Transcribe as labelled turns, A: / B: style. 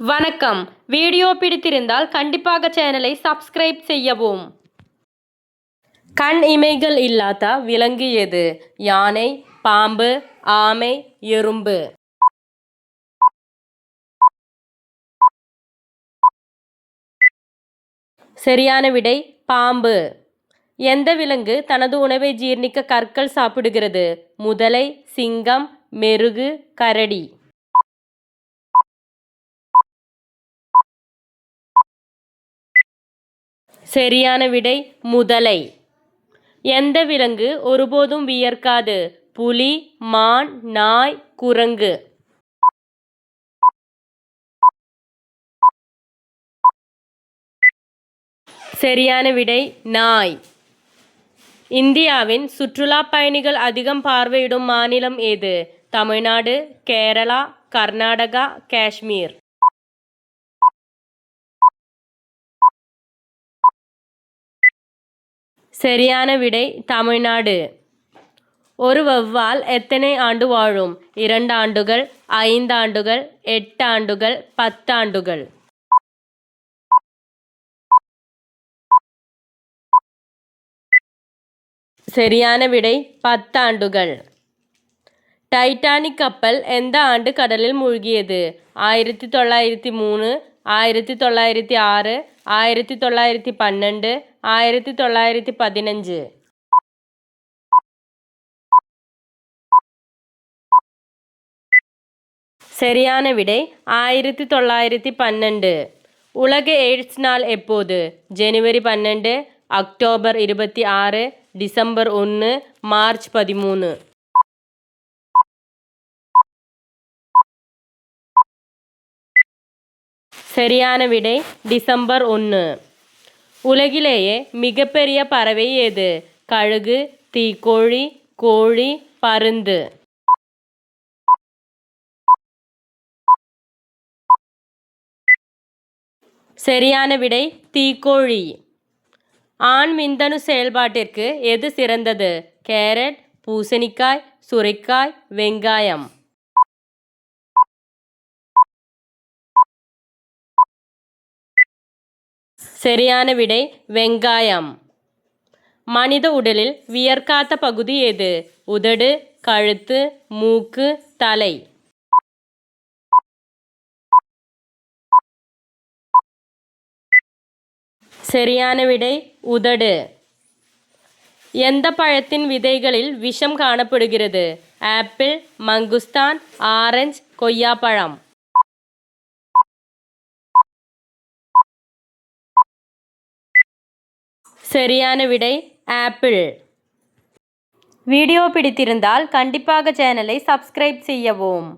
A: வணக்கம். வீடியோ பிடித்திருந்தால் கண்டிப்பாக சேனலை சப்ஸ்கிரைப் செய்யவும். கண் இமைகள் இல்லாத விலங்கு எது யானை பாம்பு ஆமை எறும்பு. சரியான விடை பாம்பு. எந்த விலங்கு தனது உணவை ஜீர்ணிக்க கற்கள் சாப்பிடுகிறது? முதலை சிங்கம் மெருகு கரடி. சரியான விடை முதலை. எந்த விலங்கு ஒருபோதும் வியர்க்காது. புலி மான் நாய் குரங்கு. சரியான விடை நாய். இந்தியாவின் சுற்றுலா பயணிகள் அதிகம் பார்வையிடும் மாநிலம் எது? தமிழ்நாடு கேரளா கர்நாடகா காஷ்மீர். சரியான விடை தமிழ்நாடு. ஒரு வௌவால் எத்தனை ஆண்டு வாழும்? இரண்டு ஆண்டுகள் ஐந்து ஆண்டுகள் எட்டு ஆண்டுகள் பத்தாண்டுகள் சரியான விடை பத்தாண்டுகள் டைட்டானிக் கப்பல் எந்த ஆண்டு கடலில் மூழ்கியது? ஆயிரத்தி தொள்ளாயிரத்தி மூணு ஆயிரத்தி தொள்ளாயிரத்தி ஆறு ஆயிரத்தி தொள்ளாயிரத்தி பன்னெண்டு ஆயிரத்தி தொள்ளாயிரத்தி பதினஞ்சு சரியான விடை ஆயிரத்தி தொள்ளாயிரத்தி பன்னெண்டு உலக எய்ட்ஸ் நாள் எப்போது ஜனவரி பன்னெண்டு அக்டோபர் இருபத்தி ஆறு டிசம்பர் ஒன்று மார்ச் பதிமூணு சரியான விடை டிசம்பர் ஒன்று. உலகிலேயே மிகப்பெரிய பறவை எது கழுகு தீக்கோழி கோழி பருந்து. சரியான விடை தீக்கோழி. ஆண் விந்தணு செயல்பாட்டிற்கு எது சிறந்தது? கேரட் பூசணிக்காய் சுரைக்காய் வெங்காயம். சரியான விடை வெங்காயம். மனித உடலில் வியர்க்காத பகுதி எது? உதடு கழுத்து மூக்கு தலை. சரியான விடை உதடு. எந்த பழத்தின் விதைகளில் விஷம் காணப்படுகிறது? ஆப்பிள் மங்குஸ்தான் ஆரஞ்சு கொய்யாப்பழம். சரியான விடை ஆப்பிள். வீடியோ பிடித்திருந்தால் கண்டிப்பாக சேனலை சப்ஸ்கிரைப் செய்யவும்.